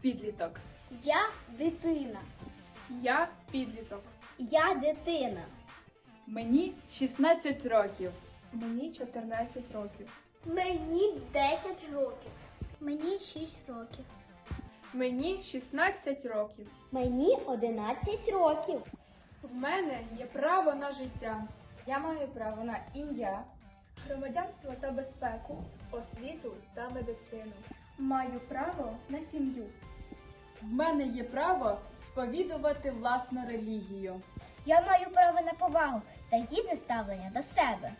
підліток. Я дитина. Я підліток. Я дитина. Мені 16 років. Мені 14 років. Мені 10 років. Мені 6 років. Мені 16 років. Мені 11 років. В мене є право на життя, Я маю право на ім'я, громадянство та безпеку, освіту та медицину. Маю право на сім'ю. В мене є право сповідувати власну релігію. Я маю право на повагу та гідне ставлення до себе.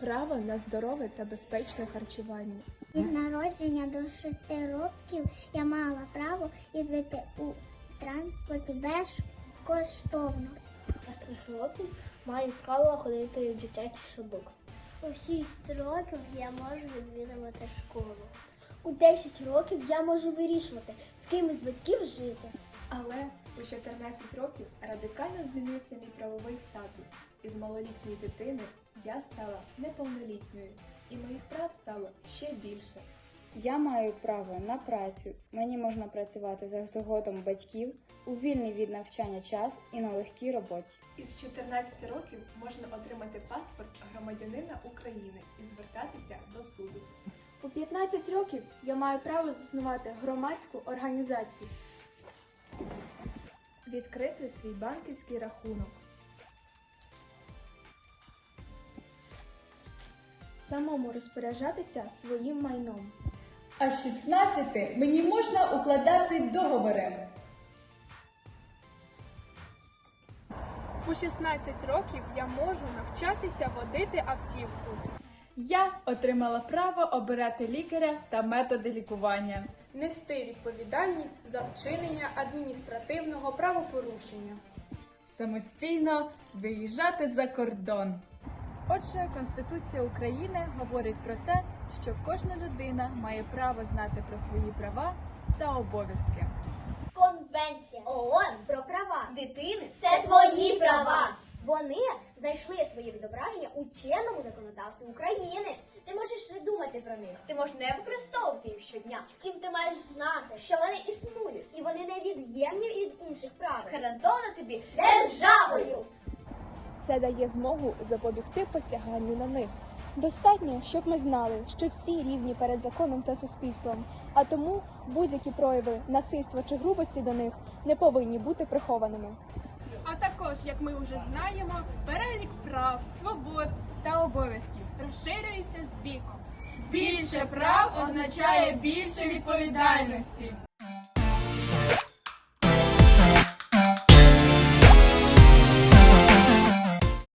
Право на здорове та безпечне харчування. Від народження до 6 років я мала право їздити у транспорті безкоштовно. А з 3 років маю право ходити в дитячий садок. У 6 років я можу відвідувати школу. У 10 років я можу вирішувати, з ким із батьків жити. Але у 14 років радикально змінився мій правовий статус. Із малолітньої дитини я стала неповнолітньою, і моїх прав стало ще більше. я маю право на працю. Мені можна працювати за згодом батьків у вільний від навчання час і на легкій роботі. Із 14 років можна отримати паспорт громадянина України і звертатися до суду. У 15 років я маю право заснувати громадську організацію, відкрити свій банківський рахунок. Самому розпоряджатися своїм майном. А з 16 мені можна укладати договори. У 16 років я можу навчатися водити автівку. Я отримала право обирати лікаря та методи лікування, нести відповідальність за вчинення адміністративного правопорушення, самостійно виїжджати за кордон. Отже, Конституція України говорить про те, що кожна людина має право знати про свої права та обов'язки. Конвенція ООН про права дитини це твої права. Вони знайшли своє відображення у чинному законодавстві України. Ти можеш не думати про них, ти можеш не використовувати їх щодня. Втім, ти маєш знати, що вони існують і вони невід'ємні від інших прав. Гарантовано тобі державою. Це дає змогу запобігти посяганню на них. Достатньо, щоб ми знали, що всі рівні перед законом та суспільством, а тому будь-які прояви насильства чи грубості до них не повинні бути прихованими. А також, як ми вже знаємо, перелік прав, свобод та обов'язків розширюється з віком. Більше прав означає більше відповідальності.